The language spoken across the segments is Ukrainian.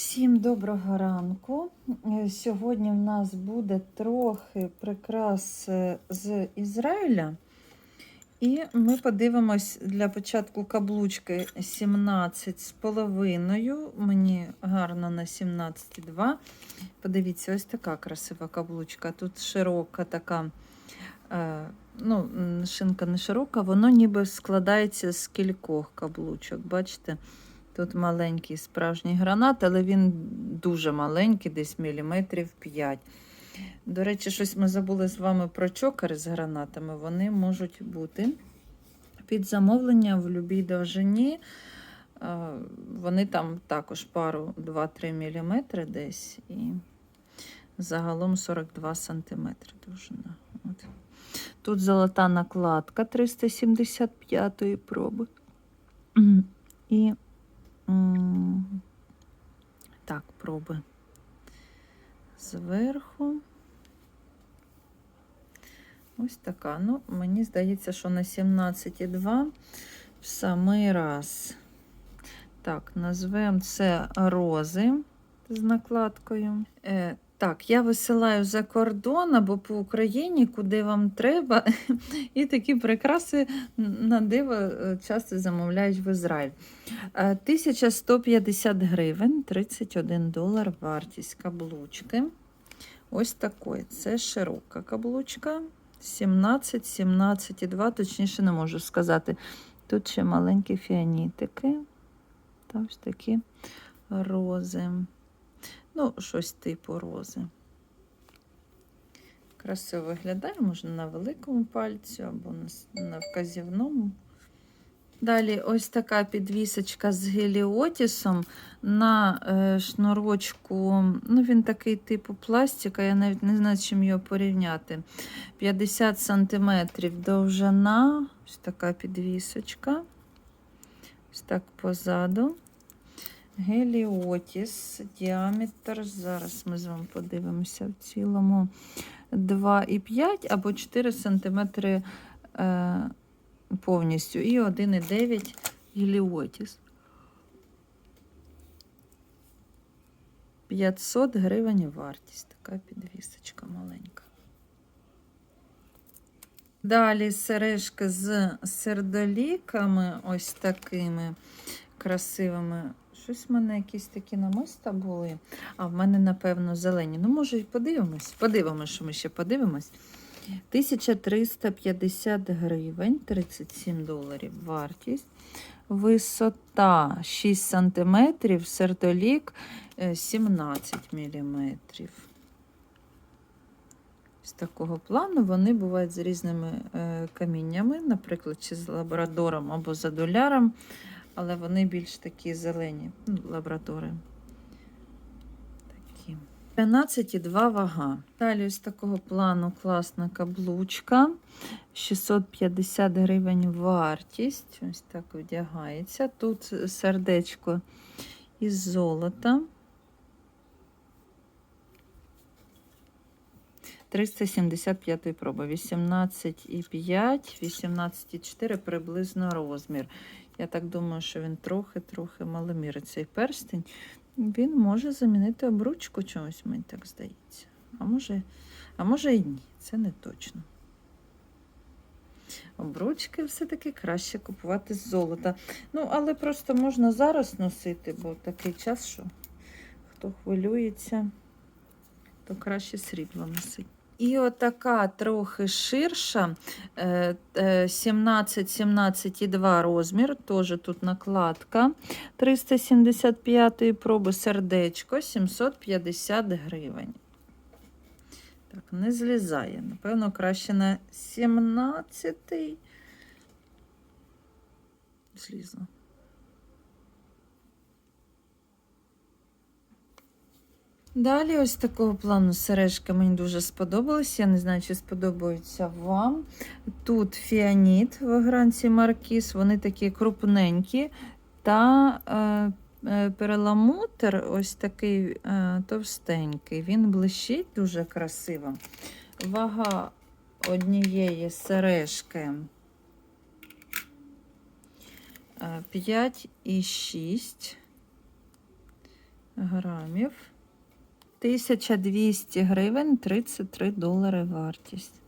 Всім доброго ранку. Е, Сьогодні в нас буде трохи прикрас е, з Ізраїля. І ми подивимось для початку каблучки 17 з половиною. Мені гарно на 17,2. Подивіться, ось така красива каблучка. Тут широка така, е, ну, шинка не широка, воно ніби складається з кількох каблучок. Бачите? Тут маленький справжній гранат, але він дуже маленький, десь міліметрів 5. До речі, щось ми забули з вами про чокери з гранатами. Вони можуть бути під замовлення в будь-якій довжині. Е, Вони там також пару 2-3 мм десь і загалом 42 см довжина. От. Тут золота накладка 375 проби. І Так, проби зверху. Ось така. Ну, мені здається, що на 17,2 в самий раз. Так, назвемо це рози з накладкою. Е, так, я висилаю за кордон або по Україні, куди вам треба. І такі прикраси на диво е, часто замовляють в Ізраїль. Е, 1150 гривень, 31 долар вартість каблучки. Ось такої. Це широка каблучка. 17, 17,2, точніше не можу сказати. Тут ще маленькі фіанітики. Та ось такі рози. Ну, щось типу рози. Красиво виглядає, можна на великому пальці або на, вказівному. Далі ось така підвісочка з геліотісом на е, шнурочку. Ну, він такий типу пластика, я навіть не знаю, з чим його порівняти. 50 см довжина, ось така підвісочка. Ось так позаду. Геліотіс, діаметр. Зараз ми з вами подивимося в цілому 2,5 або 4 см е, повністю. І 1,9 геліотіс. 500 гривень вартість. Така підвісочка маленька. Далі сережки з сердоліками, ось такими красивими. Щось в мене якісь такі намиста були. А в мене, напевно, зелені. Ну, може, і подивимось. Подивимось, що ми ще подивимось. 1350 гривень, 37 доларів вартість. Висота 6 см, сердолік е, 17 мм. З такого плану вони бувають з різними е, каміннями, наприклад, чи з лабрадором або з адуляром, але вони більш такі зелені, ну, лабрадори. Такі. 13,2 вага. Далі ось такого плану класна каблучка. 650 гривень вартість. Ось так вдягається. Тут сердечко із золота. 375 проба, 18,5, 18,4 приблизно розмір. Я так думаю, що він трохи-трохи маломірить цей перстень. Він може замінити обручку чомусь, мені так здається. А може, а може і ні, це не точно. Обручки все-таки краще купувати з золота. Ну, але просто можна зараз носити, бо такий час, що хто хвилюється, то краще срібло носить. І отака трохи ширша, е, е, 17-17,2 розмір, теж тут накладка 375 проби сердечко 750 гривень. Так, не злізає. Напевно, краще на 17 злізла. Далі ось такого плану сережки мені дуже сподобались. Я не знаю, чи сподобаються вам. Тут фіаніт в гранці Маркіс, вони такі крупненькі. Та е, е, перламутр ось такий е, товстенький. Він блищить дуже красиво. Вага однієї сережки е, 5,6 грамів. 1200 гривень, 33 долари вартість.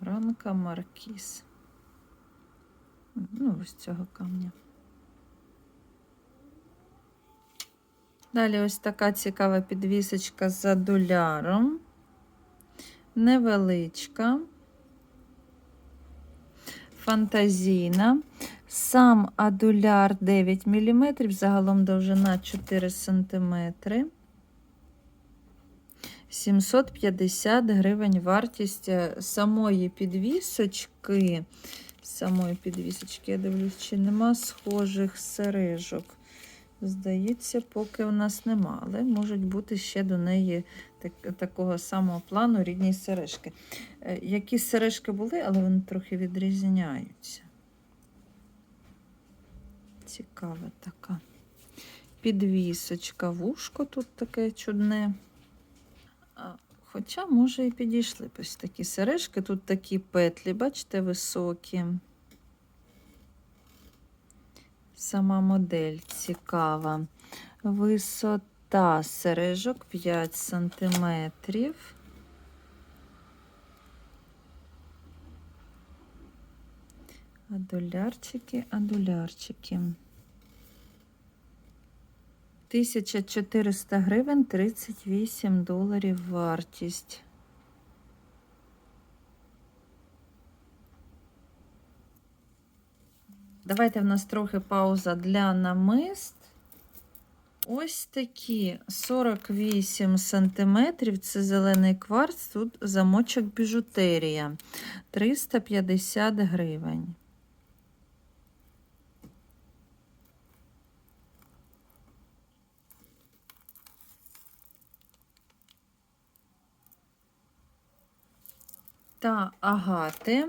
Гранка Маркіз. Ну, ось цього камня. Далі ось така цікава підвісочка з адуляром. Невеличка, фантазійна. Сам адуляр 9 мм, загалом довжина 4 см. 750 гривень вартість е, самої підвісочки. Самої підвісочки, я дивлюсь, чи нема схожих сережок. Здається, поки у нас нема, але можуть бути ще до неї так, такого самого плану рідні сережки. Е, Якісь сережки були, але вони трохи відрізняються. Цікава така. Підвісочка, вушко тут таке чудне. Хоча, може, і підійшли б ось такі сережки. Тут такі петлі, бачите, високі. Сама модель цікава. Висота сережок 5 сантиметрів. Адулярчики, адулярчики. 1400 гривень, 38 доларів вартість. Давайте в нас трохи пауза для намист. Ось такі 48 сантиметрів. Це зелений кварц, тут замочок біжутерія. 350 гривень. Та агати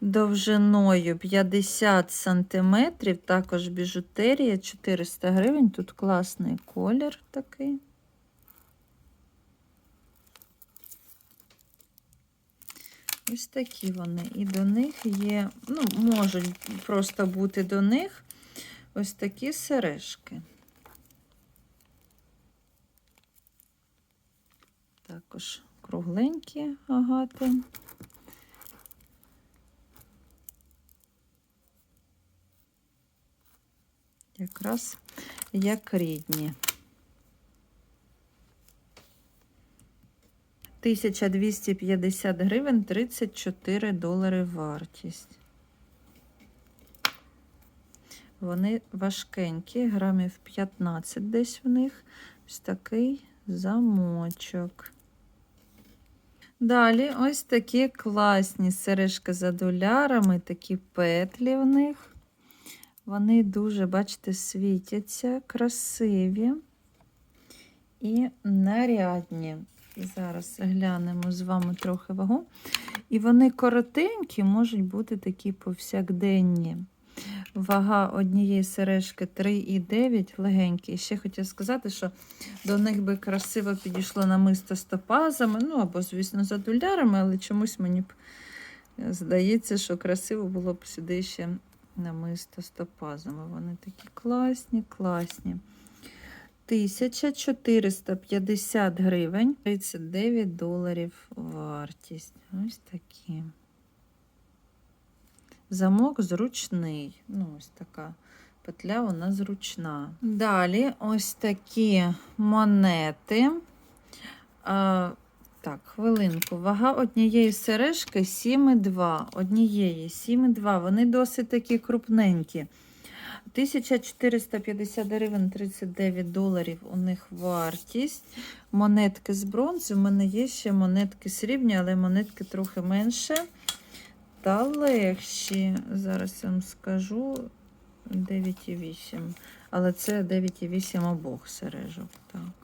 довжиною 50 сантиметрів, також біжутерія 400 гривень. Тут класний колір такий. Ось такі вони. І до них є, ну, можуть просто бути до них ось такі сережки. Також кругленькі агати. Якраз як рідні. 1250 гривень, 34 долари вартість. Вони важкенькі, грамів 15 десь в них. Ось такий замочок. Далі ось такі класні сережки за долярами, такі петлі в них. Вони дуже, бачите, світяться, красиві і нарядні. Зараз глянемо з вами трохи вагу. І вони коротенькі, можуть бути такі повсякденні. Вага однієї сережки 3,9 легенькі. Ще хотів сказати, що до них би красиво підійшло намисто з топазами, ну або, звісно, за долярами, але чомусь мені б здається, що красиво було б сюди ще намисто з топазами. Вони такі класні, класні. 1450 гривень, 39 доларів вартість. Ось такі. Замок зручний. Ну, ось така петля, вона зручна. Далі ось такі монети. Так, хвилинку. Вага однієї сережки 7,2. Однієї 7,2. Вони досить такі крупненькі. 1450 гривень 39 доларів у них вартість. Монетки з бронзи. У мене є ще монетки срібні, але монетки трохи менше. Та легші. Зараз я вам скажу 9,8. Але це 9,8 обох сережок. Так.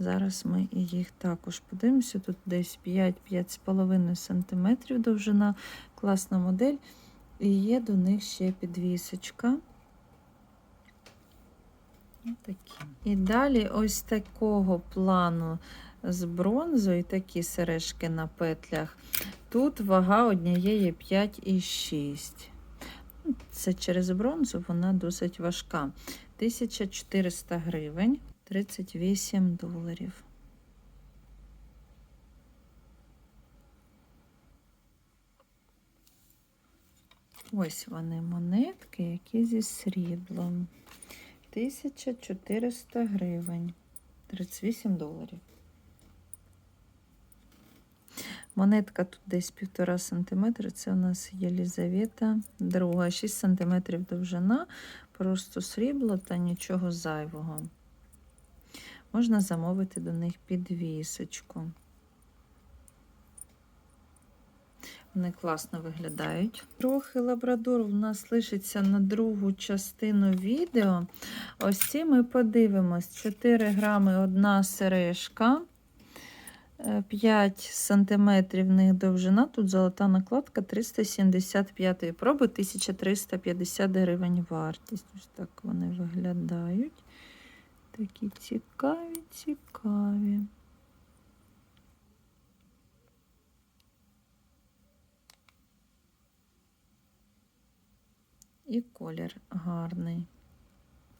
Зараз ми їх також подивимося. Тут десь 5-5,5 см довжина, класна модель. І є до них ще підвісочка. Такі. І далі ось такого плану з бронзою, такі сережки на петлях. Тут вага однієї 5,6. Це через бронзу, вона досить важка. 1400 гривень, 38 доларів. Ось вони монетки, які зі сріблом. 1400 гривень, 38 доларів. Монетка тут десь 1,5 см. Це у нас Єлізавета друга, 6 см довжина, просто срібло та нічого зайвого. Можна замовити до них підвісочку. Вони класно виглядають. Трохи лабрадор у нас лишиться на другу частину відео. Ось ці ми подивимось: 4 грами одна сережка. 5 сантиметрів в них довжина. Тут золота накладка 375 проби, 1350 гривень вартість. Ось так вони виглядають. Такі цікаві, цікаві. І колір гарний,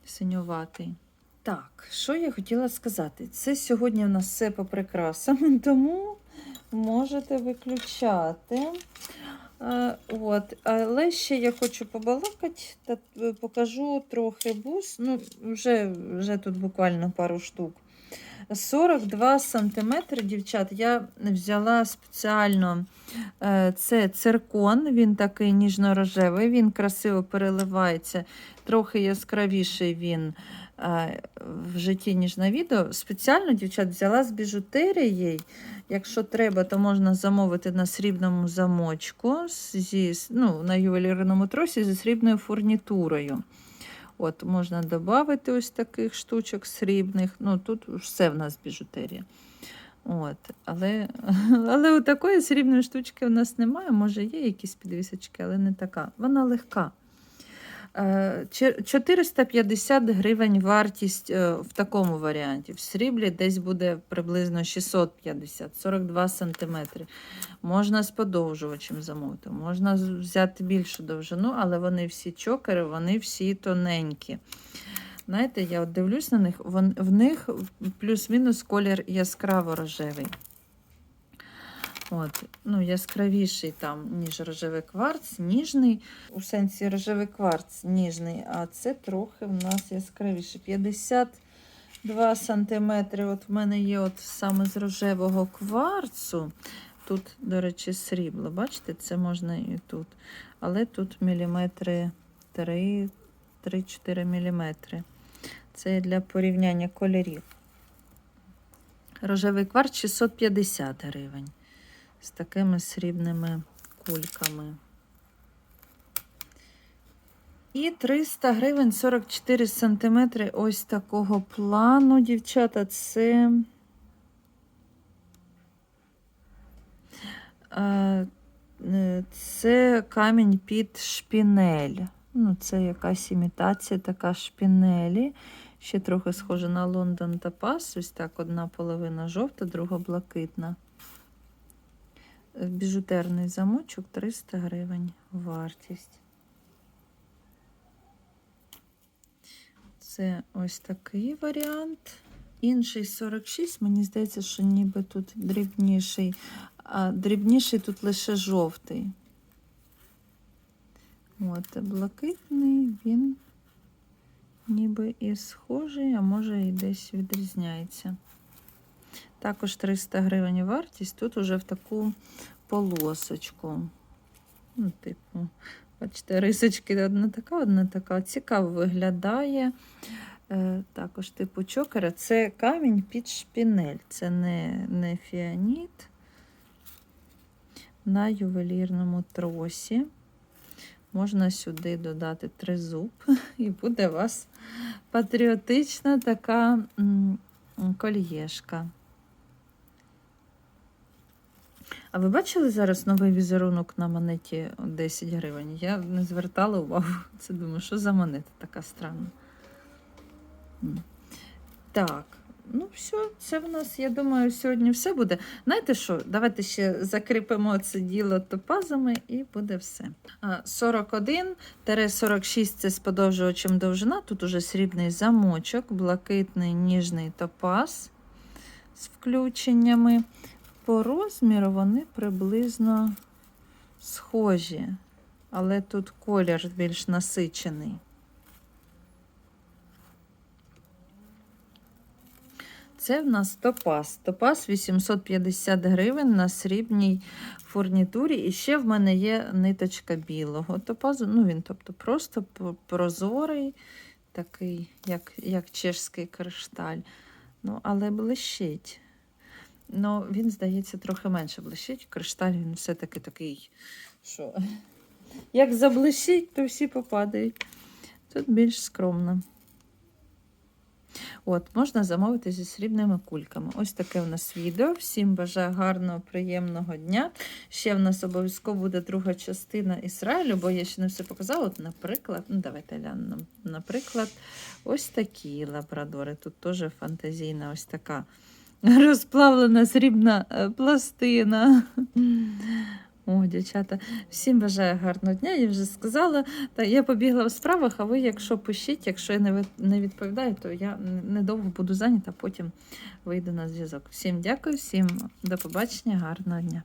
синюватий. Так, що я хотіла сказати? Це сьогодні у нас все по прикрасам, тому можете виключати. От, але ще я хочу побалакати та е, покажу трохи бус. Ну, вже, вже тут буквально пару штук. 42 см, дівчат, я взяла спеціально е, це циркон, він такий ніжно-рожевий, він красиво переливається, трохи яскравіший він е, в житті, ніж на відео. Спеціально, дівчат, взяла з біжутерією. Якщо треба, то можна замовити на срібному замочку зі, ну, на ювелірному тросі зі срібною фурнітурою. От, Можна додати ось таких штучок срібних. Ну, Тут все в нас біжутерія. От, Але але у такої срібної штучки у нас немає. Може, є якісь підвісочки, але не така. Вона легка. Е, 450 гривень вартість е, в такому варіанті. В сріблі десь буде приблизно 650, 42 см. Можна з подовжувачем замовити, можна взяти більшу довжину, але вони всі чокери, вони всі тоненькі. Знаєте, я от дивлюсь на них, в них плюс-мінус колір яскраво рожевий. От, ну, Яскравіший там, ніж рожевий кварц, ніжний. У сенсі рожевий кварц ніжний, а це трохи в нас яскравіший. 52 см. От в мене є от саме з рожевого кварцу. Тут, до речі, срібло. Бачите, це можна і тут. Але тут міліметри 3-4 міліметри. Це для порівняння кольорів. Рожевий кварц 650 гривень з такими срібними кульками. І 300 гривень 44 сантиметри ось такого плану, дівчата, це е, це камінь під шпінель. Ну, Це якась імітація така шпінелі. Ще трохи схоже на Лондон та Пас. Ось так одна половина жовта, друга блакитна. Біжутерний замочок 300 гривень вартість. Це ось такий варіант. Інший 46, мені здається, що ніби тут дрібніший, а дрібніший тут лише жовтий. От, блакитний, він ніби і схожий, а може і десь відрізняється. Також 300 гривень вартість. Тут уже в таку полосочку. Ну, типу, бачите, рисочки одна така, одна така. Цікаво виглядає. Е, Також типу чокера. Це камінь під шпінель. Це не, не фіаніт на ювелірному тросі. Можна сюди додати тризуб, і буде у вас патріотична така кольєшка. А ви бачили зараз новий візерунок на монеті 10 гривень? Я не звертала увагу. Це думаю, що за монета така странна. Так, Ну, все, це в нас, я думаю, сьогодні все буде. Знаєте що? Давайте ще закріпимо це діло топазами і буде все. А, 41-46 це з подовжувачем довжина. Тут уже срібний замочок, блакитний ніжний топаз з включеннями. По розміру вони приблизно схожі, але тут колір більш насичений. Це в нас топаз. Топаз 850 гривень на срібній фурнітурі. І ще в мене є ниточка білого топазу. Ну, він, тобто, просто прозорий, такий, як, як чешський кришталь. Ну, але блищить. Ну, він, здається, трохи менше блищить. Кришталь він все-таки такий, що як заблищить, то всі попадають. Тут більш скромно. От, можна замовити зі срібними кульками. Ось таке в нас відео. Всім бажаю гарного, приємного дня. Ще в нас обов'язково буде друга частина Ізраїлю, бо я ще не все показала. От, наприклад, ну давайте глянемо. Наприклад, ось такі лабрадори. Тут теж фантазійна, ось така розплавлена срібна е, пластина. О, дівчата, всім бажаю гарного дня. Я вже сказала. Та я побігла в справах, а ви, якщо пишіть, якщо я не відповідаю, то я недовго буду зайнята, потім вийду на зв'язок. Всім дякую, всім до побачення, гарного дня.